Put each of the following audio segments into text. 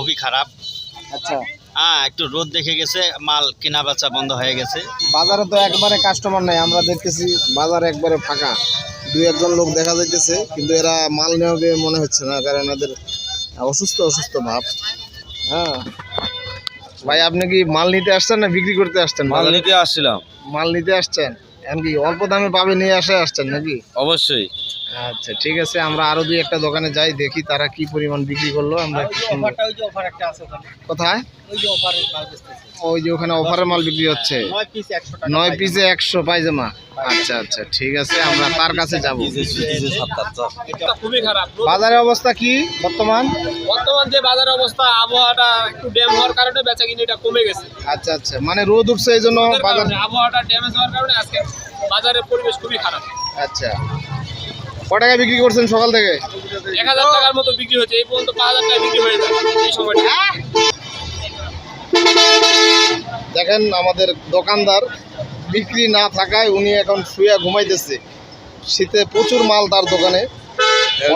খুবই খারাপ। আচ্ছা। হ্যাঁ একটু রোদ দেখে গেছে মাল কেনা বেচা বন্ধ হয়ে গেছে। বাজারে তো একবারে কাস্টমার নাই আমরা দেখতেছি বাজার একবারে ফাঁকা। দুই একজন লোক দেখা যাইতেছে কিন্তু এরা মাল নেবে মনে হচ্ছে না কারণ এদের অসুস্থ অসুস্থ ভাব। হ্যাঁ। ভাই আপনি কি মাল নিতে আসছেন না বিক্রি করতে আসছেন? মাল নিতে আসছিলাম। মাল নিতে আসছেন? এখন কি অল্প দামে পাবে নিয়ে আসে আসছেন নাকি? অবশ্যই। আচ্ছা ঠিক আছে আমরা আরও দুই একটা দোকানে যাই দেখি তারা কি পরিমাণ বিক্রি করল আমরা কোথায়? ওই যে ওখানে অফারের মাল বিক্রি হচ্ছে। নয় পিসে একশো পায়জামা আচ্ছা আচ্ছা ঠিক আছে আমরা তার কাছে যাব। বাজারের অবস্থা কি বর্তমান? বর্তমান যে বাজারের অবস্থা আবহাওয়াটা একটু ড্যাম হওয়ার কারণে বেচা কিনিটা কমে গেছে। আচ্ছা আচ্ছা মানে রোদ উঠছে এই জন্য আবহাওয়াটা ড্যামেজ হওয়ার কারণে আজকে বাজারের পরিবেশ খুবই খারাপ। আচ্ছা ক টাকা বিক্রি করছেন সকাল থেকে? এক হাজার টাকার মতো বিক্রি হচ্ছে এই পর্যন্ত পাঁচ হাজার টাকা বিক্রি হয়ে এই সময়টা। দেখেন আমাদের দোকানদার বিক্রি না থাকায় উনি এখন শুয়ে ঘুমাইতেছে। শীতে প্রচুর মাল তার দোকানে।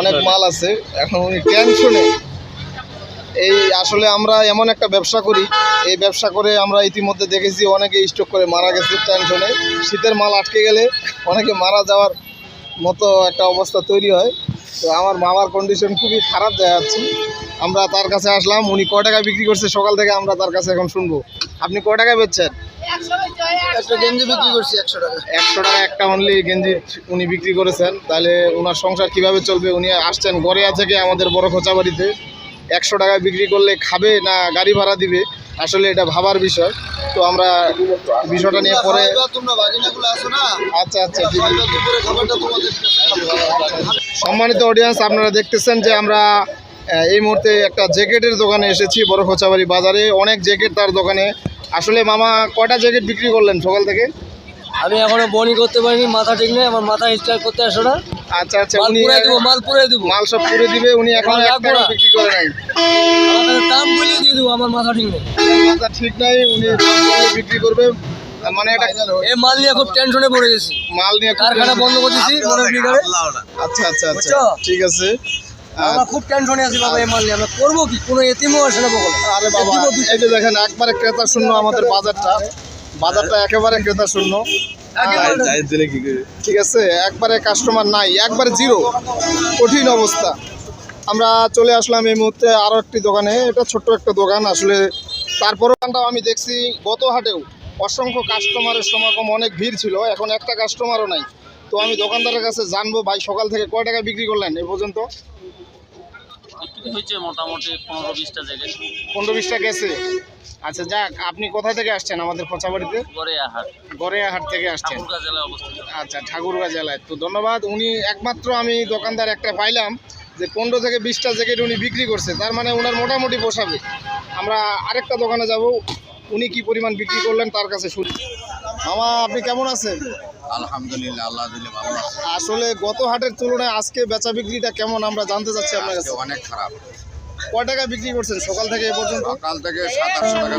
অনেক মাল আছে। এখন উনি টেনশনে। এই আসলে আমরা এমন একটা ব্যবসা করি। এই ব্যবসা করে আমরা ইতিমধ্যে দেখেছি অনেকে স্টক করে মারা গেছে টেনশনে। শীতের মাল আটকে গেলে অনেকে মারা যাওয়ার মতো একটা অবস্থা তৈরি হয়। তো আমার মামার কন্ডিশন খুবই খারাপ দেখা যাচ্ছে। আমরা তার কাছে আসলাম উনি ক টাকা বিক্রি করছে সকাল থেকে আমরা তার কাছে এখন শুনব। আপনি ক টাকা বেচছেন? একটা গেঞ্জি বিক্রি করছি একশো টাকা। একশো টাকা একটা অনলি গেঞ্জি উনি বিক্রি করেছেন। তাহলে ওনার সংসার কীভাবে চলবে? উনি আসছেন গড়িয়া থেকে আমাদের বড় খোঁচাবাড়িতে। একশো টাকা বিক্রি করলে খাবে না গাড়ি ভাড়া দিবে? আসলে এটা ভাবার বিষয়। তো আমরা বিষয়টা নিয়ে পরে আচ্ছা আচ্ছা সম্মানিত অডিয়েন্স আপনারা দেখতেছেন যে আমরা এই মুহূর্তে একটা জ্যাকেটের দোকানে এসেছি বড় খোঁচাবাড়ি বাজারে। অনেক জ্যাকেট তার দোকানে। আসলে মামা কয়টা জ্যাকেট বিক্রি করলেন সকাল থেকে? আমি এখনও বনি করতে পারিনি মাথা ঠিক নেই আমার মাথা স্টাইল করতে আসো না। আচ্ছা আচ্ছা মাল উনি পুরাই দেবো মাল পুরাই দেবো। মাল সব পুরে দিবে উনি এখন এক টাকা বিক্রি করে নাই। আমাদের দাম বলে দিয়ে দেবো আমার মাথা ঠিক নেই। মাথা ঠিক নাই উনি বলে বিক্রি করবে। মানে এটা এই মাল নিয়ে খুব টেনশনে পড়ে গেছি। মাল নিয়ে কারখানা বন্ধ করে দিছি মনের ভিতরে আচ্ছা আচ্ছা আচ্ছা। ঠিক আছে। আমরা খুব টেনশনে আছি বাবা এই মাল নিয়ে। আমরা করব কি? কোনো এতিমও আসে না বকলে আরে বাবা এই যে দেখেন একবারে ক্রেতা শূন্য আমাদের বাজারটা। বাজারটা একেবারে ক্রেতা শূন্য ঠিক আছে একবারে কাস্টমার নাই একবারে জিরো কঠিন অবস্থা। আমরা চলে আসলাম এই মুহূর্তে আরও একটি দোকানে। এটা ছোট্ট একটা দোকান আসলে তারপরেও দোকানটাও আমি দেখছি গত হাটেও অসংখ্য কাস্টমারের সমাগম অনেক ভিড় ছিল। এখন একটা কাস্টমারও নাই। তো আমি দোকানদারের কাছে জানব ভাই সকাল থেকে কয় টাকা বিক্রি করলেন এ পর্যন্ত? হয়েছে মোটামুটি পনেরো বিশটা জায়গায়? পনেরো বিশটা গেছে। আচ্ছা যাক আপনি কোথা থেকে আসছেন আমাদের খোঁচাবাড়িতে? গড়িয়াহাট। থেকে আসছেন। ঠাকুরগাঁ জেলায় অবস্থিত। আচ্ছা ঠাকুরগাঁ জেলায়। তো ধন্যবাদ উনি একমাত্র আমি দোকানদার একটা পাইলাম যে পনেরো থেকে বিশটা জ্যাকেট উনি বিক্রি করছে। তার মানে ওনার মোটামুটি পোষাবে। আমরা আরেকটা দোকানে যাব উনি কি পরিমাণ বিক্রি করলেন তার কাছে শুনি। মামা আপনি কেমন আছেন? আলহামদুলিল্লাহ আল্লাহ দিলে ভালো আছে। আসলে গত হাটের তুলনায় আজকে বেচা বিক্রিটা কেমন আমরা জানতে চাচ্ছি আপনার কাছে? অনেক খারাপ। কয় টাকা বিক্রি করছেন? সকাল থেকে এ পর্যন্ত? সকাল থেকে সাত আটশো টাকা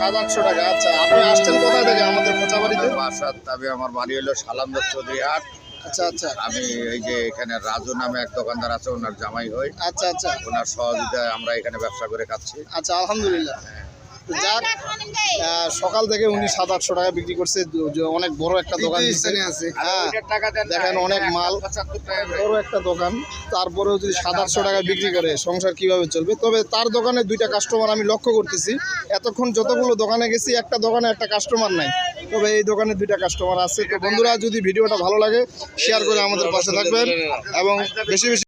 সাত আটশো টাকা। আচ্ছা আপনি আসছেন কোথায় থেকে আমাদের খোঁচাবাড়িতে বাসার তবে আমার বাড়ি হলো সালামদার চৌধুরী হাট। আচ্ছা আচ্ছা। আমি এই যে এখানে রাজু নামে এক দোকানদার আছে ওনার জামাই হই। আচ্ছা আচ্ছা। ওনার সহযোগিতায় আমরা এখানে ব্যবসা করে খাচ্ছি। আচ্ছা আলহামদুলিল্লাহ। যাক আহ, সকাল থেকে উনি সাত আটশো টাকা বিক্রি করছে। অনেক বড় একটা দোকান হ্যাঁ দেখেন অনেক মাল। বড় একটা দোকান। তারপরেও যদি সাত আটশো টাকা বিক্রি করে সংসার কীভাবে চলবে? তবে তার দোকানে দুইটা কাস্টমার আমি লক্ষ্য করতেছি। এতক্ষণ যতগুলো দোকানে গেছি একটা দোকানে একটা কাস্টমার নাই। তবে এই দোকানে দুইটা কাস্টমার আছে। তো বন্ধুরা যদি ভিডিওটা ভালো লাগে শেয়ার করে আমাদের পাশে থাকবেন এবং বেশি বেশি